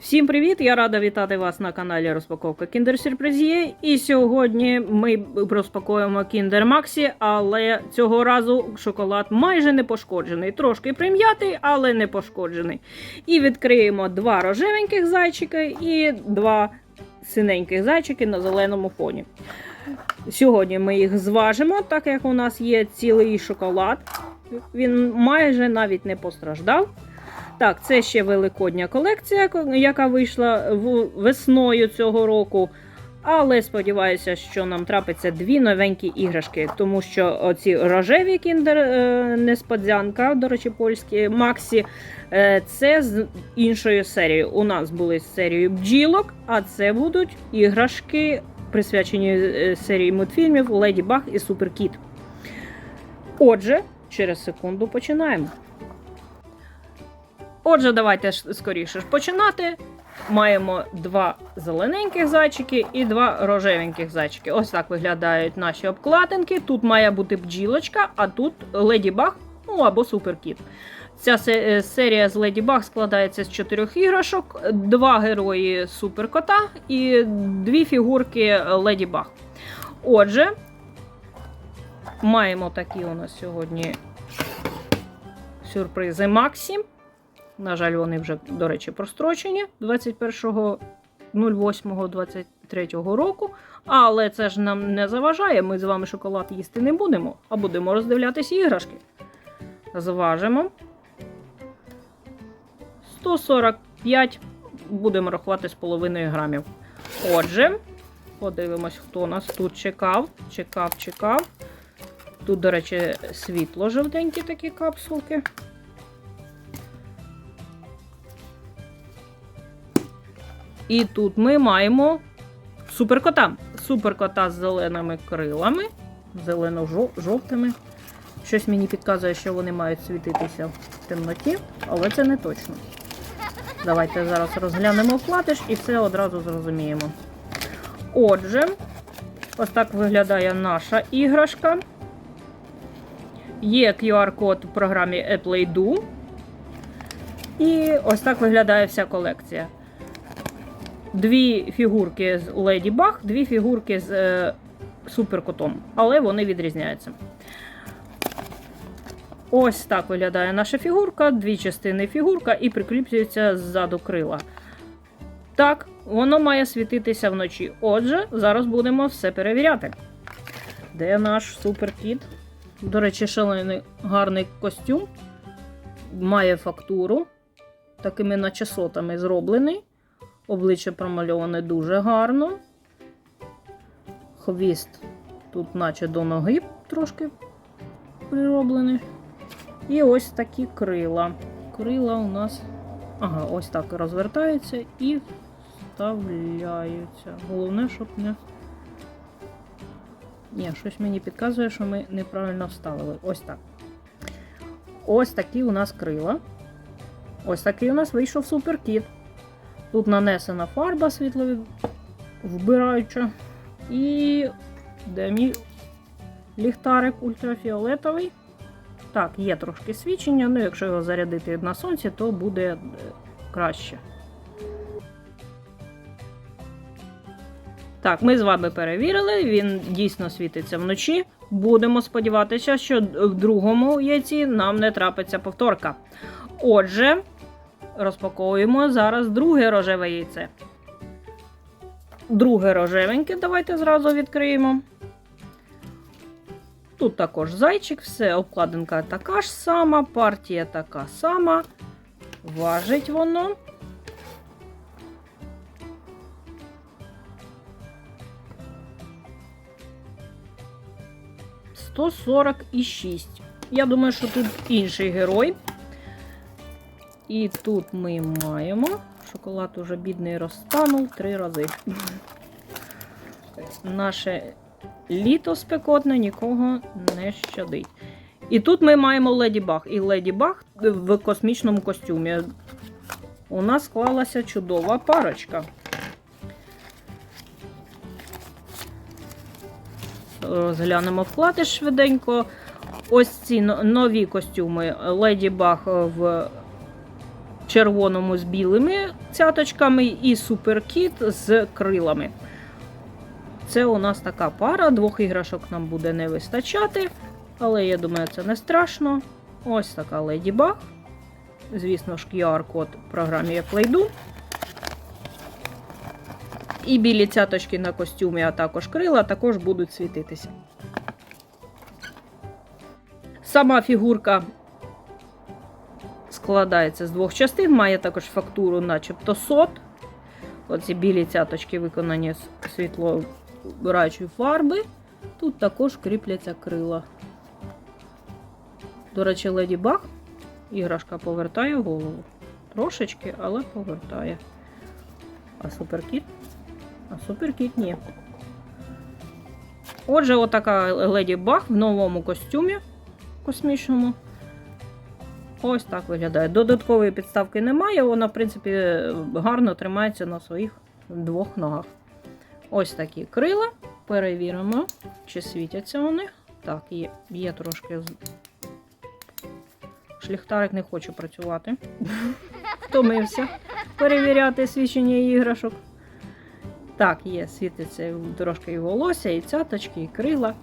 Всім привіт! Я рада вітати вас на каналі Розпаковка Kinder Surprise. І сьогодні ми розпакуємо Kinder Maxi, але цього разу шоколад майже не пошкоджений. Трошки прим'ятий, але не пошкоджений. І відкриємо два рожевеньких зайчика і два синеньких зайчики на зеленому фоні. Сьогодні ми їх зважимо, так як у нас є цілий шоколад. Він майже навіть не постраждав. Так, це ще великодня колекція, яка вийшла весною цього року. Але сподіваюся, що нам трапиться дві новенькі іграшки, тому що оці рожеві кіндер е, несподзянка, до речі, польські Максі, е, це з іншою серією. У нас були з серією бджілок, а це будуть іграшки, присвячені е, серії мультфільмів Леді Баг і Супер Кіт. Отже, через секунду починаємо. Отже, давайте скоріше ж починати. Маємо два зелененьких зайчики і два рожевеньких зайчики. Ось так виглядають наші обкладинки. Тут має бути бджілочка, а тут леді баг, ну або суперкіт. Ця е, серія з Леді Баг складається з чотирьох іграшок, два герої суперкота і дві фігурки Леді Баг. Отже, маємо такі у нас сьогодні сюрпризи Максі. На жаль, вони вже, до речі, прострочені 21.08.23 року. Але це ж нам не заважає. Ми з вами шоколад їсти не будемо, а будемо роздивлятися іграшки. Зважимо. 145 будемо рахувати з половиною грамів. Отже, подивимось, хто нас тут чекав. Чекав, чекав. Тут, до речі, світло жовтенькі такі капсулки. І тут ми маємо суперкота. Суперкота з зеленими крилами, зелено-жовтими. Щось мені підказує, що вони мають світитися в темноті, але це не точно. Давайте зараз розглянемо вкладиш і все одразу зрозуміємо. Отже, ось так виглядає наша іграшка. Є QR-код в програмі Apple Do. І ось так виглядає вся колекція дві фігурки з Леді Баг, дві фігурки з е, суперкотом, але вони відрізняються. Ось так виглядає наша фігурка, дві частини фігурка і прикріплюється ззаду крила. Так, воно має світитися вночі. Отже, зараз будемо все перевіряти. Де наш суперкіт? До речі, шалений гарний костюм. Має фактуру. Такими наче сотами зроблений. Обличчя промальоване дуже гарно. Хвіст тут, наче до ноги трошки прироблений. І ось такі крила. Крила у нас. Ага, ось так розвертаються і вставляються. Головне, щоб не. Ні, щось мені підказує, що ми неправильно вставили. Ось так. Ось такі у нас крила. Ось такий у нас вийшов суперкіт. Тут нанесена фарба світловідбираюча. І де мій ліхтарик ультрафіолетовий. Так, є трошки свічення, ну якщо його зарядити на сонці, то буде е, краще. Так, ми з вами перевірили, він дійсно світиться вночі. Будемо сподіватися, що в другому яйці нам не трапиться повторка. Отже, розпаковуємо зараз друге рожеве яйце. Друге рожевеньке, давайте зразу відкриємо. Тут також зайчик, все, обкладинка така ж сама, партія така сама. Важить воно. Сто сорок і шість. Я думаю, що тут інший герой. І тут ми маємо. Шоколад уже бідний розтанув три рази. Наше літо спекотне нікого не щадить. І тут ми маємо Леді Баг. І Леді Баг в космічному костюмі. У нас склалася чудова парочка. Розглянемо вкладиш швиденько. Ось ці нові костюми Леді Баг в червоному з білими цяточками і суперкіт з крилами. Це у нас така пара, двох іграшок нам буде не вистачати, але я думаю, це не страшно. Ось така Леді Баг. Звісно ж, QR-код в програмі я плейду. І білі цяточки на костюмі, а також крила, також будуть світитися. Сама фігурка складається з двох частин, має також фактуру, начебто сот. Оці білі цяточки виконані з світло-бирачої фарби. Тут також кріпляться крила. До речі, Леді Баг іграшка повертає голову. Трошечки, але повертає. А суперкіт? А суперкіт ні. Отже, отака Леді Баг в новому костюмі космічному. Ось так виглядає. Додаткової підставки немає, вона, в принципі, гарно тримається на своїх двох ногах. Ось такі крила. Перевіримо, чи світяться вони. Так, є, є трошки. Шліхтарик не хоче працювати. Втомився перевіряти свідчення іграшок. Так, є, світиться трошки і волосся, і цяточки, і крила.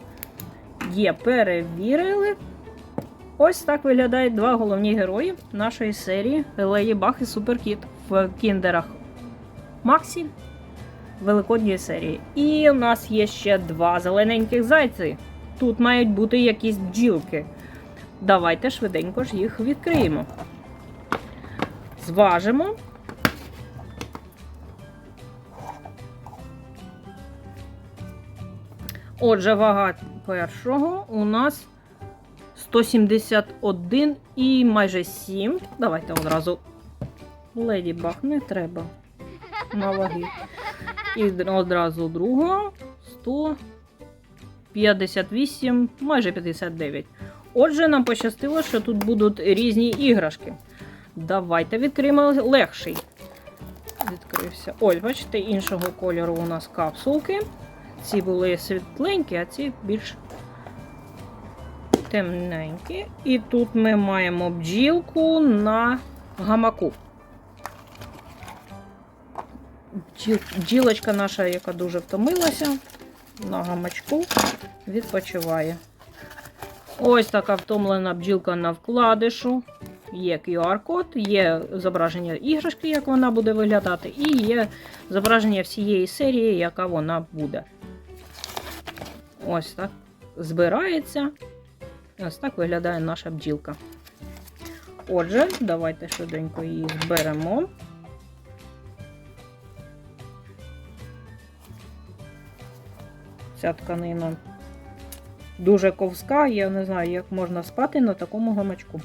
Є, перевірили. Ось так виглядають два головні герої нашої серії Леді Баг і Суперкіт в кіндерах Максі Великодньої серії. І у нас є ще два зелененьких зайці. Тут мають бути якісь бджілки. Давайте швиденько ж їх відкриємо. Зважимо. Отже, вага першого у нас 171 і майже 7. Давайте одразу. Леді Баг не треба. На ваги. І одразу другого 158, майже 59. Отже, нам пощастило, що тут будуть різні іграшки. Давайте відкриємо легший. Відкрився. Ось, бачите, іншого кольору у нас капсулки. Ці були світленькі, а ці більш темненькі. І тут ми маємо бджілку на гамаку. Бджілочка наша, яка дуже втомилася, на гамачку відпочиває. Ось така втомлена бджілка на вкладишу. Є QR-код, є зображення іграшки, як вона буде виглядати, і є зображення всієї серії, яка вона буде. Ось так збирається. Ось так виглядає наша бджілка. Отже, давайте швиденько її зберемо. Ця тканина дуже ковська, я не знаю, як можна спати на такому гамачку.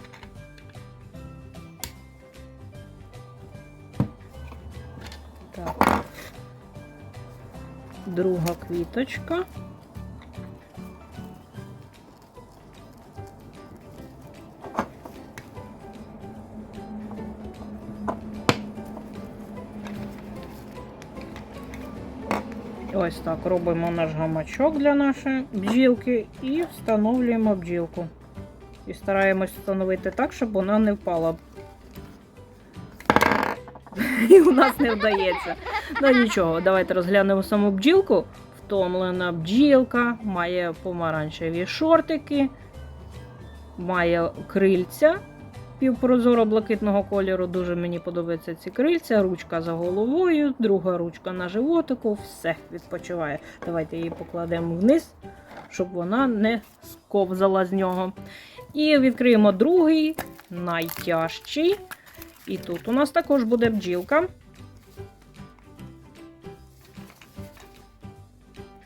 Так. Друга квіточка. Ось так робимо наш гамачок для нашої бджілки і встановлюємо бджілку. І стараємось встановити так, щоб вона не впала. І у нас не вдається. Ну нічого, давайте розглянемо саму бджілку. Втомлена бджілка, має помаранчеві шортики, має крильця півпрозоро блакитного кольору. Дуже мені подобаються ці крильця. Ручка за головою, друга ручка на животику. Все відпочиває. Давайте її покладемо вниз, щоб вона не сковзала з нього. І відкриємо другий, найтяжчий. І тут у нас також буде бджілка.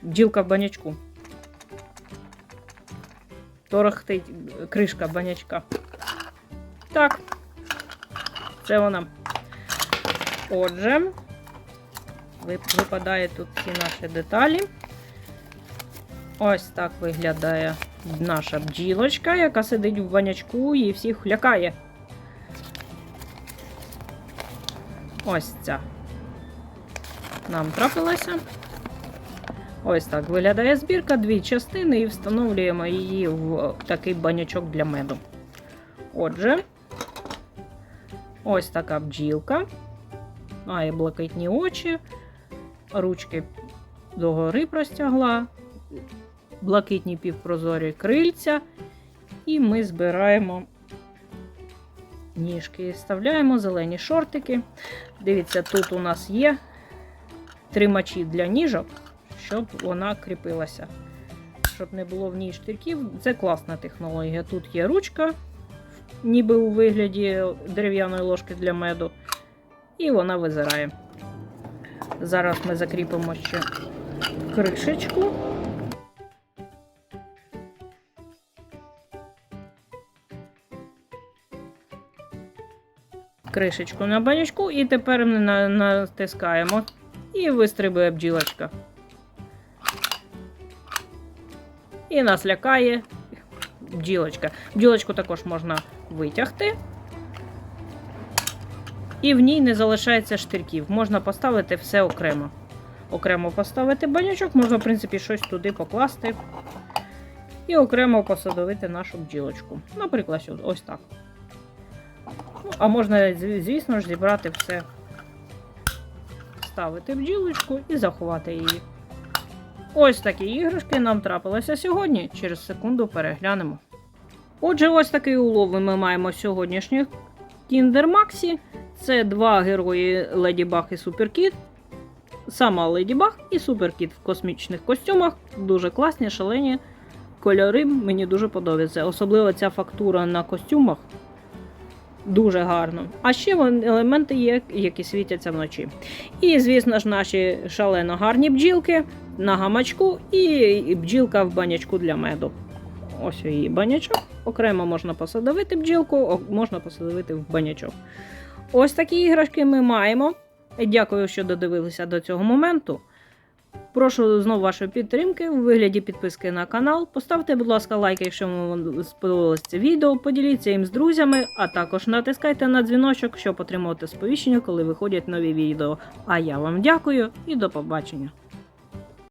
Бджілка в банячку. Торохтить кришка банячка. Так. Це вона. Отже, вип- випадає тут всі наші деталі. Ось так виглядає наша бджілочка, яка сидить в банячку і всіх лякає. Ось ця. Нам трапилася. Ось так виглядає збірка, дві частини, і встановлюємо її в такий банячок для меду. Отже, Ось така бджілка. Має блакитні очі, ручки догори простягла, блакитні півпрозорі крильця. І ми збираємо ніжки. і Вставляємо зелені шортики. Дивіться, тут у нас є тримачі для ніжок, щоб вона кріпилася. Щоб не було в ній штирків. Це класна технологія. Тут є ручка, ніби у вигляді дерев'яної ложки для меду, і вона визирає. Зараз ми закріпимо ще кришечку. Кришечку на банячку, і тепер ми натискаємо і вистрибує бджілочка. І нас лякає бджілочка. Бджілочку також можна витягти. І в ній не залишається штирків. Можна поставити все окремо. Окремо поставити банячок, можна, в принципі, щось туди покласти. І окремо посадовити нашу бджілочку. Наприклад, ось так. Ну, а можна, звісно ж, зібрати все, ставити бджілочку і заховати її. Ось такі іграшки нам трапилися сьогодні. Через секунду переглянемо. Отже, ось такий улов ми маємо сьогоднішніх Kinder Maxi. Це два герої Леді Баг і Суперкіт. Сама Леді Баг і Суперкіт в космічних костюмах. Дуже класні, шалені кольори. Мені дуже подобаються. Особливо ця фактура на костюмах. Дуже гарно. А ще елементи є, які світяться вночі. І, звісно ж, наші шалено гарні бджілки на гамачку і бджілка в банячку для меду. Ось її банячок. Окремо можна посадовити бджілку, можна посадовити в банячок. Ось такі іграшки ми маємо. Дякую, що додивилися до цього моменту. Прошу знову вашої підтримки у вигляді підписки на канал. Поставте, будь ласка, лайк, якщо вам сподобалось це відео. Поділіться їм з друзями, а також натискайте на дзвіночок, щоб отримувати сповіщення, коли виходять нові відео. А я вам дякую і до побачення.